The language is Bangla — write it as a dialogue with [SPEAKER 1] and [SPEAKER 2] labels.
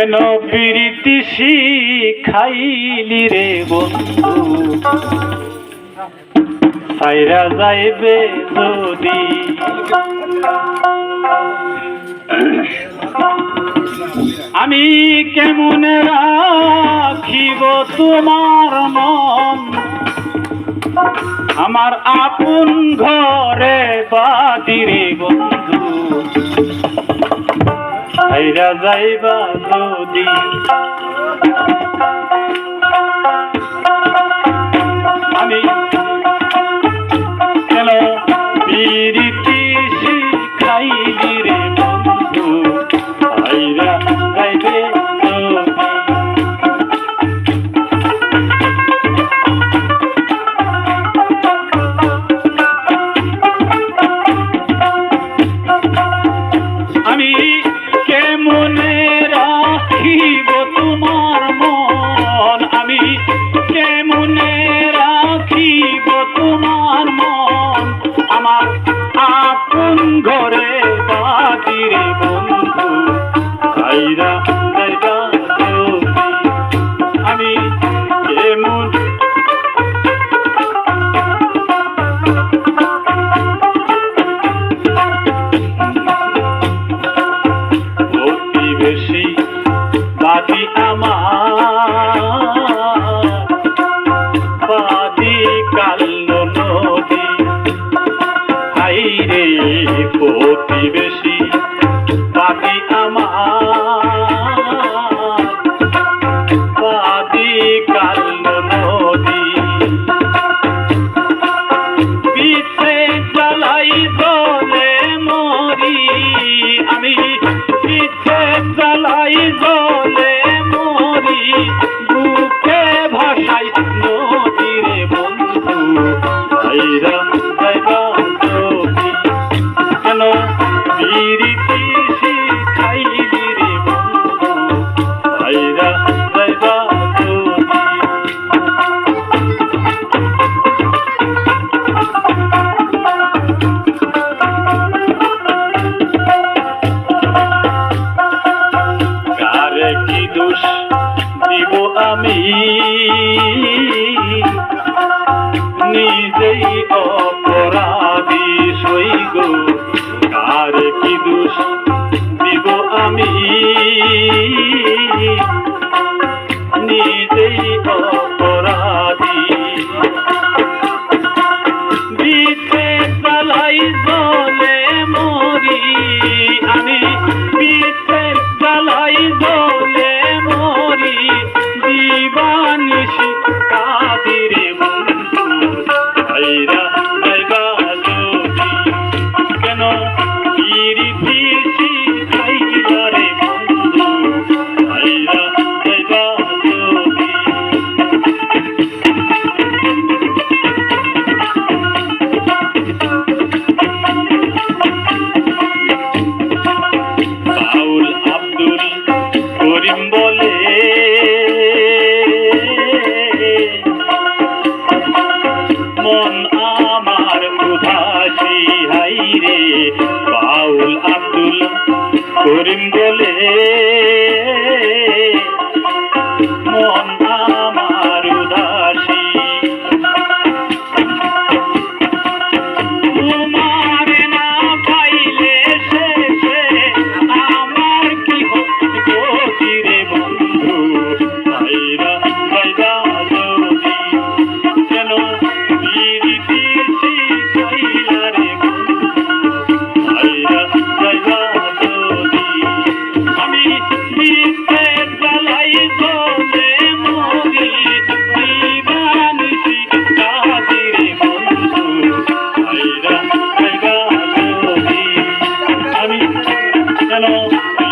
[SPEAKER 1] কেন প্রীতি শিখাইলি রে বন্ধু। সাইরা যাইবে যদি। আমি কেমন রাখিব তোমার মন? আমার আপন ঘরে বাদিরে বন্ধু। হাইরা যাইবা যদি। 你的怀抱 செய்ய করিম বলে Thank you.